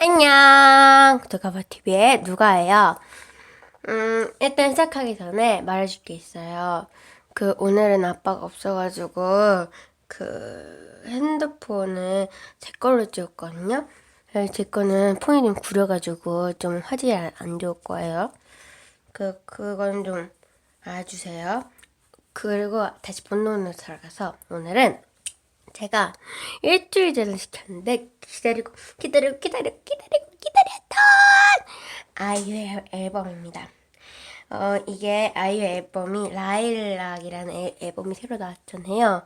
안녕! 구독가봐TV의 누가예요. 음, 일단 시작하기 전에 말해줄 게 있어요. 그, 오늘은 아빠가 없어가지고, 그, 핸드폰을 제 걸로 찍었거든요? 제 거는 폰이 좀 구려가지고 좀 화질이 안, 안 좋을 거예요. 그, 그건 좀 알아주세요. 그리고 다시 본론으로 들어가서 오늘은 제가 일주일 전에 시켰는데 기다리고 기다리고 기다리고 기다리고 기다렸던 아이유 앨범입니다. 어 이게 아이유 앨범이 라일락이라는 앨, 앨범이 새로 나왔잖아요.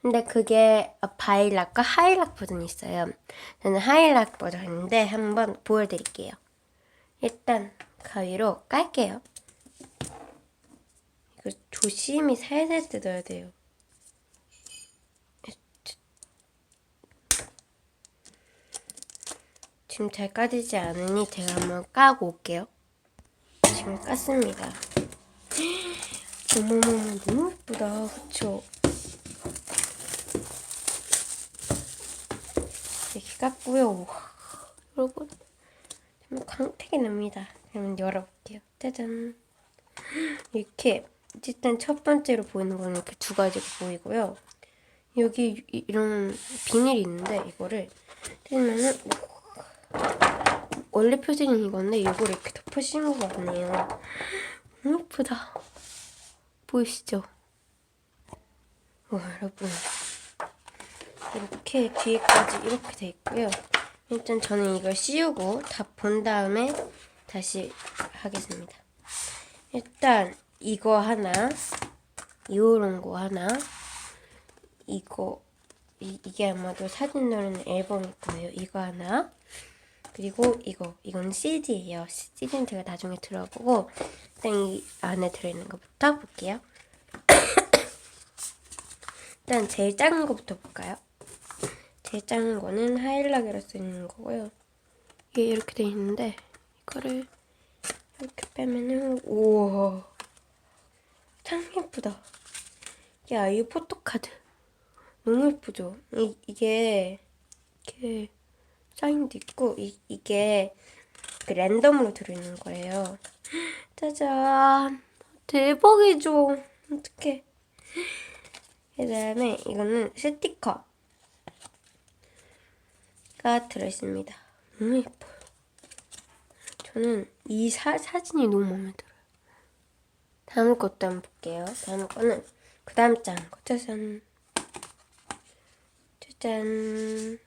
근데 그게 바일락과 하일락 버전이 있어요. 저는 하일락 버전인데 한번 보여드릴게요. 일단 가위로 깔게요. 이거 조심히 살살 뜯어야 돼요. 지금 잘 까지지 않으니 제가 한번 까고 올게요. 지금 깠습니다. 어머머머 너무 예쁘다. 그쵸? 이렇게 깠고요. 와, 여러분 정말 광택이 납니다. 그러면 열어볼게요. 짜잔. 이렇게 일단 첫 번째로 보이는 거는 이렇게 두 가지가 보이고요. 여기 이- 이런 비닐이 있는데 이거를 떼면은 원래 표지는 이건데 이걸 이렇게 덮어씌운 것 같네요. 예쁘다. 보이시죠? 와 여러분 이렇게 뒤에까지 이렇게 돼 있고요. 일단 저는 이걸 씌우고 다 본 다음에 다시 하겠습니다. 일단 이거 하나, 요런 거 하나, 이거 이, 이게 아마도 사진 넣는 앨범일 거예요. 이거 하나. 그리고 이거 이건 CD예요. CD는 제가 나중에 들어보고 일단 이 안에 들어있는 것부터 볼게요. 일단 제일 작은 거부터 볼까요? 제일 작은 거는 하일락이라 쓰는 거고요. 이게 이렇게 돼 있는데 이거를 이렇게 빼면은 우와 참 예쁘다. 이게 아이유 포토카드 너무 예쁘죠? 이, 이게 이렇게 사인도 있고 이, 이게 그 랜덤으로 들어있는 거예요. 짜잔 대박이죠? 어떡해 그 다음에 이거는 스티커가 들어있습니다. 너무 예뻐요. 저는 이 사, 사진이 너무 마음에 들어요. 다음 것도 한번 볼게요. 다음 거는 그 다음 장 거. 짜잔 짜잔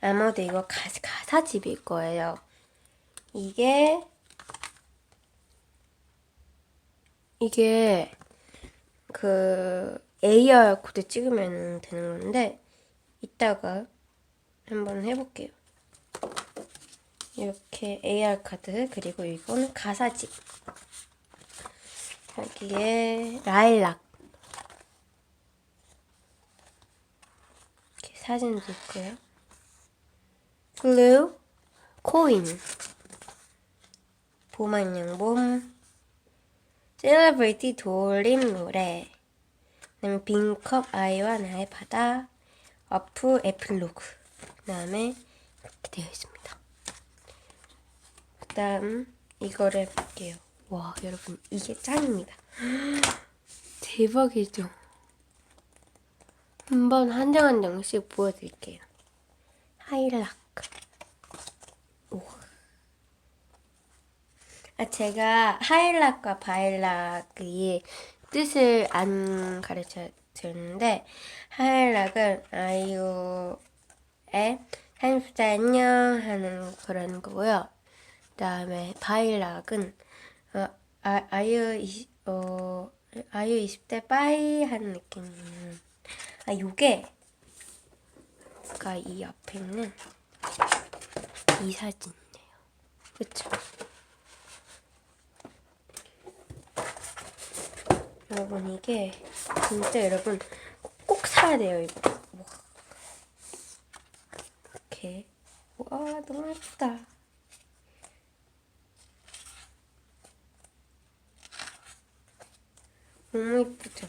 아마도 이거 가, 가사집일 거예요. 이게 이게 그 AR 코드 찍으면 되는 건데 이따가 한번 해볼게요. 이렇게 AR 카드 그리고 이거는 가사집 여기에 라일락 이렇게 사진도 있고요. 글루, 코인, 봄안녕봄, 셀러브리티 돌림 노래, 그다음에 빈컵 아이와 나의 바다, 어프 에필로그, 그다음에 이렇게 되어 있습니다. 그다음 이거를 볼게요. 와 여러분 이게 짱입니다. 대박이죠. 한번 한 장 한 장씩 보여드릴게요. 하이락. 오. 아, 제가 하일락과 바일락의 뜻을 안 가르쳐 드렸는데, 하일락은 아이유의 한수자 안녕 하는 그런 거고요. 그 다음에 바일락은, 어, 아, 아이유, 20, 어, 아이유 20대 빠이 하는 느낌이에요. 아, 요게, 아까 이 옆에 있는 이 사진이에요. 그쵸? 여러분 이게 진짜 여러분 꼭 사야 돼요 이거. 와. 이렇게 와 너무 예쁘다. 너무 예쁘죠?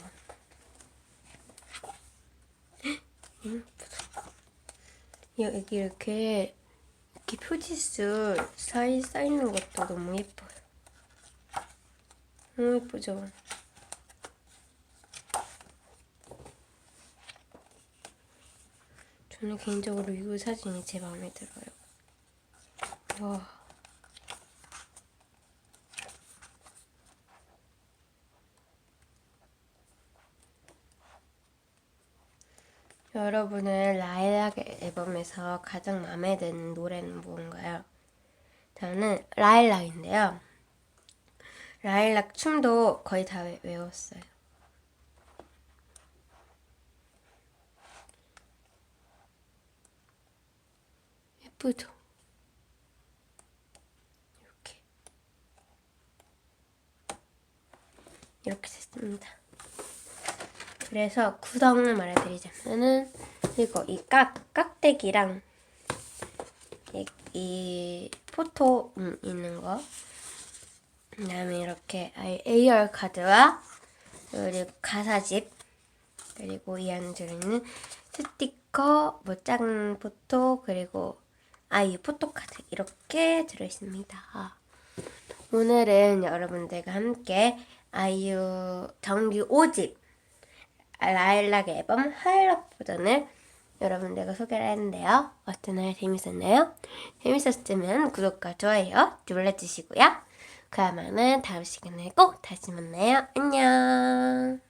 너무 예쁘다. 여기 이렇게 이렇게 표지수 사이 써 있는 것도 너무 예뻐요. 너무 예쁘죠? 저는 개인적으로 이 사진이 제 마음에 들어요. 와. 여러분은 라일락 앨범에서 가장 마음에 드는 노래는 무언가요? 저는 라일락인데요. 라일락 춤도 거의 다 외- 외웠어요. 예쁘죠? 이렇게. 이렇게 됐습니다. 그래서 구성을 말해드리자면은 이거 이 깍, 깍대기랑 이, 이 포토 음, 있는 거 그다음에 이렇게 AR 카드와 그리고 가사집 그리고 이 안에 들어있는 스티커, 뭐 작은 포토 그리고 아이 포토카드 이렇게 들어있습니다. 오늘은 여러분들과 함께 아이유 정규 5집 라일락 앨범 하이락 버전을 여러분들과 소개를 했는데요. 어떠나요? 재밌었나요? 재밌었으면 구독과 좋아요 눌러주시고요. 그러면은 다음 시간에 꼭 다시 만나요. 안녕.